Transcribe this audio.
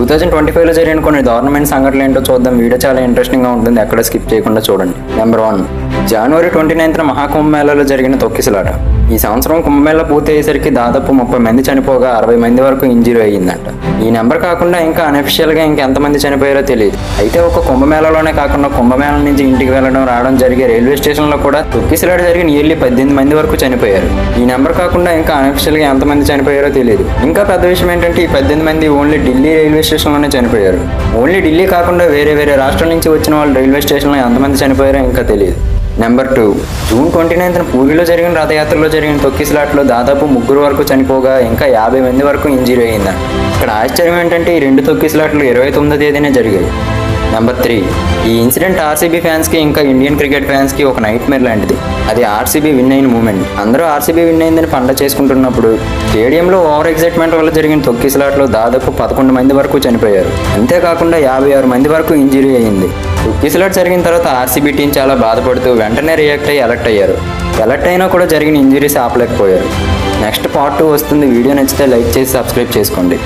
Two thousand twenty ఫైవ్లో జరిగిన కొన్ని దారుణమైన సంఘటనలు ఏంటో చూద్దాం. వీడియో చాలా ఇంట్రెస్టింగ్గా ఉంటుంది. ఎక్కడ స్కిప్ చేయకుండా చూడండి. నెంబర్ వన్ జనవరి ట్వంటీ నైన్త్న మహాకుంభమేళాలో జరిగిన తొక్కిసలాట. ఈ సంవత్సరం కుంభమేళ పూర్తి అయ్యేసరికి దాదాపు ముప్పై మంది చనిపోగా అరవై మంది వరకు ఇంజురీ అయ్యిందంట. ఈ నెంబర్ కాకుండా ఇంకా అనఫిషియల్గా ఇంకా ఎంతమంది చనిపోయారో తెలియదు అయితే ఒక కుంభమేళలోనే కాకుండా కుంభమేళ నుంచి ఇంటికి వెళ్ళడం రావడం జరిగే రైల్వే స్టేషన్లో కూడా తొక్కిసలాట జరిగి నియర్లీ పద్దెనిమిది మంది వరకు చనిపోయారు. ఈ నెంబర్ కాకుండా ఇంకా అన్అఫిషియల్గా ఎంతమంది చనిపోయారో తెలియదు ఇంకా పెద్ద విషయం ఏంటంటే ఈ పద్దెనిమిది మంది ఓన్లీ ఢిల్లీ రైల్వే స్టేషన్లోనే చనిపోయారు. ఓన్లీ ఢిల్లీ కాకుండా వేరే వేరే రాష్ట్రం నుంచి వచ్చిన వాళ్ళు రైల్వే స్టేషన్లో ఎంతమంది చనిపోయారో ఇంకా తెలియదు నెంబర్ టూ జూన్ ట్వంటీ నైన్త్న పూరిలో జరిగిన రథయాత్రలో జరిగిన తొక్కిసలాట్లో దాదాపు ముగ్గురు వరకు చనిపోగా ఇంకా యాభై మంది వరకు ఇంజరీ అయిందంట ఇక్కడ ఆశ్చర్యం ఏంటంటే ఈ రెండు తొక్కిసలాట్లు ఇరవై తొమ్మిదో తేదీనే జరిగాయి. నెంబర్ త్రీ ఈ ఇన్సిడెంట్ ఆర్సీబీ ఫ్యాన్స్కి ఇంకా ఇండియన్ క్రికెట్ ఫ్యాన్స్కి ఒక నైట్ మేర్ లాంటిది. అది ఆర్సీబీ విన్ అయిన మూమెంట్ అందరూ ఆర్సీబీ విన్ అయిందని పండ చేసుకుంటున్నప్పుడు స్టేడియంలో ఓవర్ ఎక్సైట్మెంట్ వల్ల జరిగిన తొక్కిసలాట్లో దాదాపు పదకొండు మంది వరకు చనిపోయారు. అంతేకాకుండా యాభై ఆరు మంది వరకు ఇంజరీ అయింది. తొక్కిసలాట్ జరిగిన తర్వాత ఆర్సీబీ టీం చాలా బాధపడుతూ వెంటనే రియాక్ట్ అయ్యి అలర్ట్ అయ్యారు. అలర్ట్ అయినా కూడా జరిగిన ఇంజరీస్ ఆపలేకపోయారు. నెక్స్ట్ పార్ట్ టూ వస్తుంది. వీడియో నచ్చితే లైక్ చేసి సబ్స్క్రైబ్ చేసుకోండి.